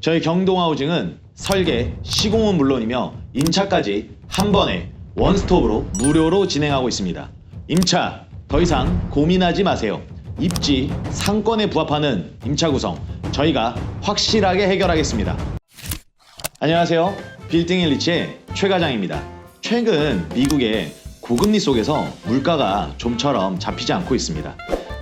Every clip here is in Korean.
저희 경동하우징은 설계, 시공은 물론이며 임차까지 한 번에 원스톱으로 무료로 진행하고 있습니다. 임차 더 이상 고민하지 마세요. 입지, 상권에 부합하는 임차 구성 저희가 확실하게 해결하겠습니다. 안녕하세요. 빌딩 일리치의 최 과장입니다. 최근 미국의 고금리 속에서 물가가 좀처럼 잡히지 않고 있습니다.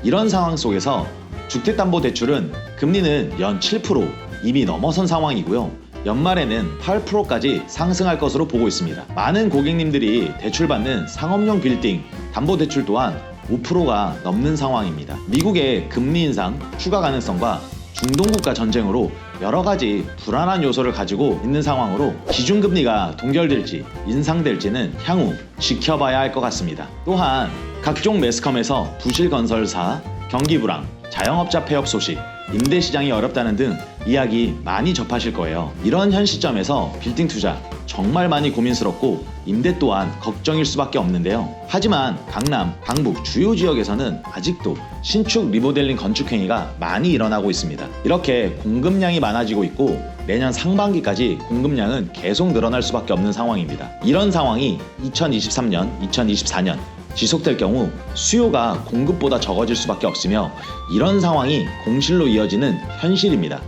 이런 상황 속에서 주택담보대출은 금리는 연 7% 이미 넘어선 상황이고요. 연말에는 8%까지 상승할 것으로 보고 있습니다. 많은 고객님들이 대출받는 상업용 빌딩 담보대출 또한 5%가 넘는 상황입니다. 미국의 금리 인상 추가 가능성과 중동국가 전쟁으로 여러 가지 불안한 요소를 가지고 있는 상황으로 기준금리가 동결될지 인상될지는 향후 지켜봐야 할 것 같습니다. 또한 각종 매스컴에서 부실건설사, 경기불황, 자영업자 폐업 소식, 임대 시장이 어렵다는 등 이야기 많이 접하실 거예요. 이런 현 시점에서 빌딩 투자 정말 많이 고민스럽고 임대 또한 걱정일 수밖에 없는데요. 하지만 강남, 강북 주요 지역에서는 아직도 신축 리모델링 건축 행위가 많이 일어나고 있습니다. 이렇게 공급량이 많아지고 있고 내년 상반기까지 공급량은 계속 늘어날 수밖에 없는 상황입니다. 이런 상황이 2023년, 2024년 지속될 경우 수요가 공급보다 적어질 수밖에 없으며 이런 상황이 공실로 이어지는 현실입니다.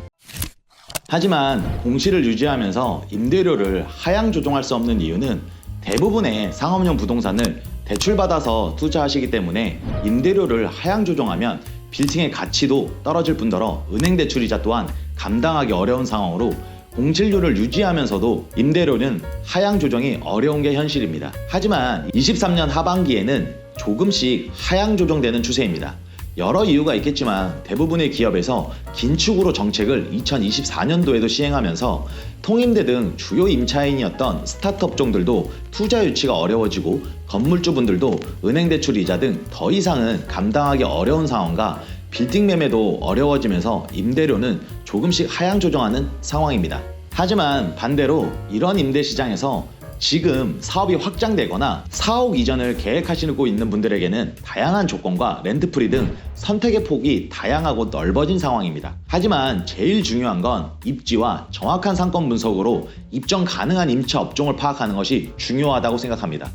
하지만 공실을 유지하면서 임대료를 하향 조정할 수 없는 이유는 대부분의 상업용 부동산을 대출받아서 투자하시기 때문에 임대료를 하향 조정하면 빌딩의 가치도 떨어질 뿐더러 은행 대출이자 또한 감당하기 어려운 상황으로 공실률을 유지하면서도 임대료는 하향 조정이 어려운 게 현실입니다. 하지만 23년 하반기에는 조금씩 하향 조정되는 추세입니다. 여러 이유가 있겠지만 대부분의 기업에서 긴축으로 정책을 2024년도에도 시행하면서 통임대 등 주요 임차인이었던 스타트업 종들도 투자 유치가 어려워지고 건물주분들도 은행 대출 이자 등 더 이상은 감당하기 어려운 상황과 빌딩 매매도 어려워지면서 임대료는 조금씩 하향 조정하는 상황입니다. 하지만 반대로 이런 임대 시장에서 지금 사업이 확장되거나 사옥 이전을 계획하시고 있는 분들에게는 다양한 조건과 렌트프리 등 선택의 폭이 다양하고 넓어진 상황입니다. 하지만 제일 중요한 건 입지와 정확한 상권 분석으로 입점 가능한 임차 업종을 파악하는 것이 중요하다고 생각합니다.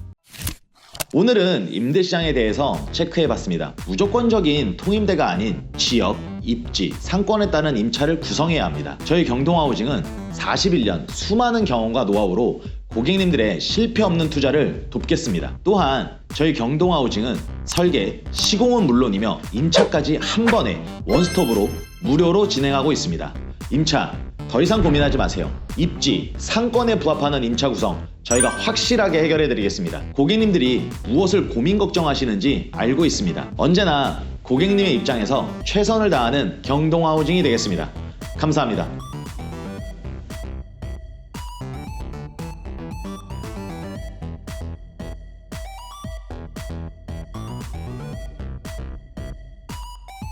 오늘은 임대시장에 대해서 체크해봤습니다. 무조건적인 통임대가 아닌 지역, 입지, 상권에 따른 임차를 구성해야 합니다. 저희 경동하우징은 41년 수많은 경험과 노하우로 고객님들의 실패 없는 투자를 돕겠습니다. 또한 저희 경동하우징은 설계, 시공은 물론이며 임차까지 한 번에 원스톱으로 무료로 진행하고 있습니다. 임차 더 이상 고민하지 마세요. 입지, 상권에 부합하는 임차 구성 저희가 확실하게 해결해 드리겠습니다. 고객님들이 무엇을 고민 걱정하시는지 알고 있습니다. 언제나 고객님의 입장에서 최선을 다하는 경동하우징이 되겠습니다. 감사합니다.